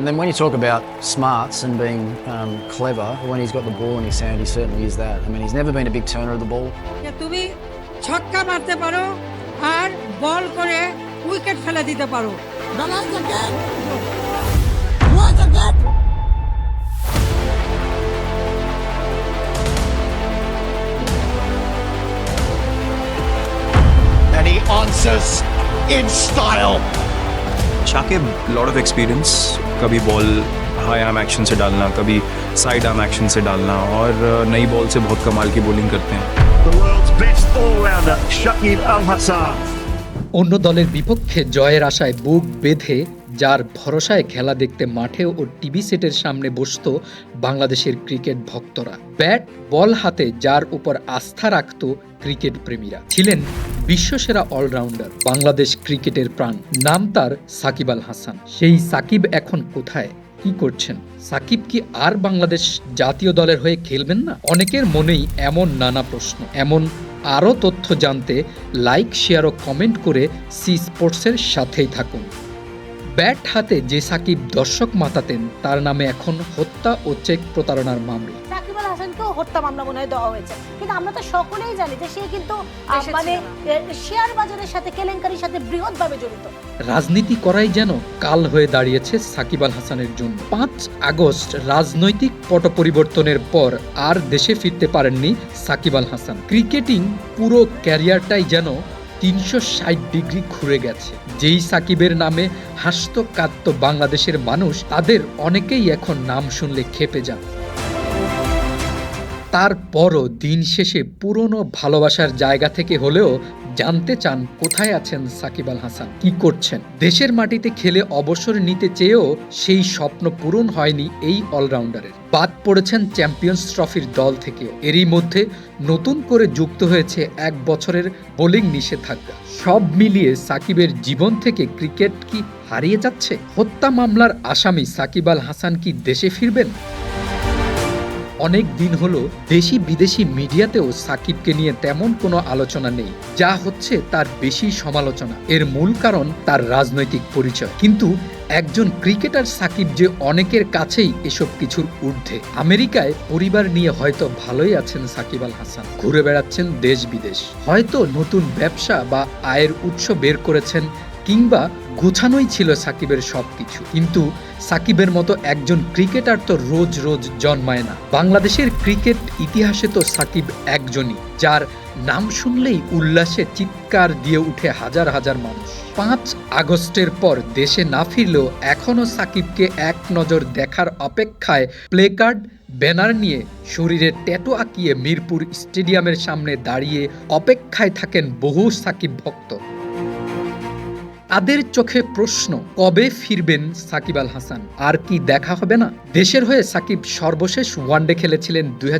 And then when you talk about smarts and being um, clever, when he's got the ball in his hand, he certainly is that. I mean, he's never been a big turner of the ball. যে তুমি ছক্কা মারতে পারো আর বল করে wicket ফেলে দিতে পারো Realize the gap. Realize the gap. and he answers in style. Shakib lot of experience कभी बॉल हाई आर्म एक्शन से डालना कभी साइड आर्म एक्शन से डालना और uh, नई बॉल से बहुत कमाल की बॉलिंग करते हैं The world's best all-rounder, Shakib Al Hassan. অন্য দলের বিপক্ষে জয়ের আশায় বুক বেঁধে যার ভরসায় খেলা দেখতে মাঠে ও টিভি সেটের সামনে বসত বাংলাদেশের ক্রিকেট ভক্তরা ব্যাট বল হাতে যার উপর আস্থা রাখত ক্রিকেট প্রেমীরা ছিলেন বিশ্বসেরা অলরাউন্ডার বাংলাদেশ ক্রিকেটের প্রাণ। নাম তার সাকিব আল হাসান। সেই সাকিব এখন কোথায়? কি করছেন? সাকিব কি আর বাংলাদেশ জাতীয় দলের হয়ে খেলবেন না? অনেকের মনেই এমন নানা প্রশ্ন। এমন আরও তথ্য জানতে লাইক, শেয়ার ও কমেন্ট করে সি স্পোর্টসের সাথেই থাকুন। ব্যাট হাতে যে সাকিব দর্শক মাতাতেন, তার নামে এখন হত্যা ও চেক প্রতারণার মামলা। হাসানকেও হত্যা মামলা মনে হয় দেওয়া হয়েছে। কিন্তু আমরা তো সকলেই জানি যে সে কিন্তু মানে শেয়ার বাজারের সাথে কেলেঙ্কারির সাথে বৃহৎভাবে জড়িত। রাজনীতি করাই যেন কাল হয়ে দাঁড়িয়েছে সাকিব আল হাসানের জন্য। পাঁচ আগস্ট রাজনৈতিক পট পরিবর্তনের পর আর দেশে ফিরতে পারেননি সাকিব আল হাসান। ক্রিকেটিং পুরো ক্যারিয়ারটাই যেন তিনশো ষাট ডিগ্রি ঘুরে গেছে। যেই সাকিবের নামে হাসত কাঁদত বাংলাদেশের মানুষ তাদের অনেকেই এখন নাম শুনলে খেপে যান। তারপরও দিন শেষে পুরনো ভালোবাসার জায়গা থেকে হলেও জানতে চান কোথায় আছেন সাকিব আল হাসান, কি করছেন? দেশের মাটিতে খেলে অবসর নিতে চেয়েও সেই স্বপ্ন পূরণ হয়নি এই অলরাউন্ডারের। বাদ পড়েছেন চ্যাম্পিয়ন্স ট্রফির দল থেকেও এরই মধ্যে নতুন করে যুক্ত হয়েছে এক বছরের বোলিং নিষেধাজ্ঞা। সব মিলিয়ে সাকিবের জীবন থেকে ক্রিকেট কি হারিয়ে যাচ্ছে? হত্যা মামলার আসামি সাকিব আল হাসান কি দেশে ফিরবেন? অনেক দিন হলো দেশি বিদেশি মিডিয়াতেও সাকিবকে নিয়ে তেমন কোনো আলোচনা নেই, যা হচ্ছে তার বেশি সমালোচনা। এর মূল কারণ তার রাজনৈতিক পরিচয়। কিন্তু একজন ক্রিকেটার সাকিব যে অনেকের কাছেই এসব কিছুর ঊর্ধ্বে। আমেরিকায় পরিবার নিয়ে হয়তো ভালোই আছেন সাকিব আল হাসান। ঘুরে বেড়াচ্ছেন দেশ বিদেশ। হয়তো নতুন ব্যবসা বা আয়ের উৎস বের করেছেন কিংবা গোছানোই ছিল সাকিবের সবকিছু। কিন্তু সাকিবের মতো একজন ক্রিকেটার তো রোজ রোজ জন্মায় না। বাংলাদেশের ক্রিকেট ইতিহাসে তো সাকিব একজনই, যার নাম শুনলেই উল্লাসে চিৎকার দিয়ে উঠে হাজার হাজার মানুষ। পাঁচ আগস্টের পর দেশে না ফিরলেও এখনও সাকিবকে এক নজর দেখার অপেক্ষায় প্লে কার্ড, ব্যানার নিয়ে শরীরে ট্যাটু আঁকিয়ে মিরপুর স্টেডিয়ামের সামনে দাঁড়িয়ে অপেক্ষায় থাকেন বহু সাকিব ভক্ত। তাদের চোখে প্রশ্ন, কবে ফিরবেন সাকিব আল হাসান? আর কি দেখা হবে না? দেশের হয়ে সাকিব সর্বশেষ ওয়ানডে খেলেছিলেন দুই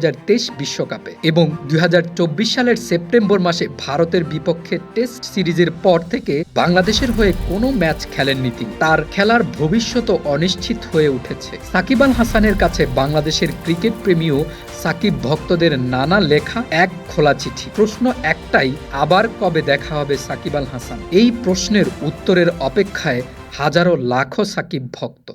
বিশ্বকাপে এবং দুই সালের সেপ্টেম্বর মাসে ভারতের বিপক্ষে টেস্ট সিরিজের পর থেকে বাংলাদেশের হয়ে কোনো ম্যাচ খেলেননি তিনি। তার খেলার ভবিষ্যৎ অনিশ্চিত হয়ে উঠেছে। সাকিব আল হাসানের কাছে বাংলাদেশের ক্রিকেট প্রেমীও সাকিব ভক্তদের নানা লেখা এক খোলা চিঠি। প্রশ্ন একটাই, আবার কবে দেখা হবে সাকিব আল হাসান? এই প্রশ্নের উত্তরের অপেক্ষায় হাজারো লাখো সাকিব ভক্ত।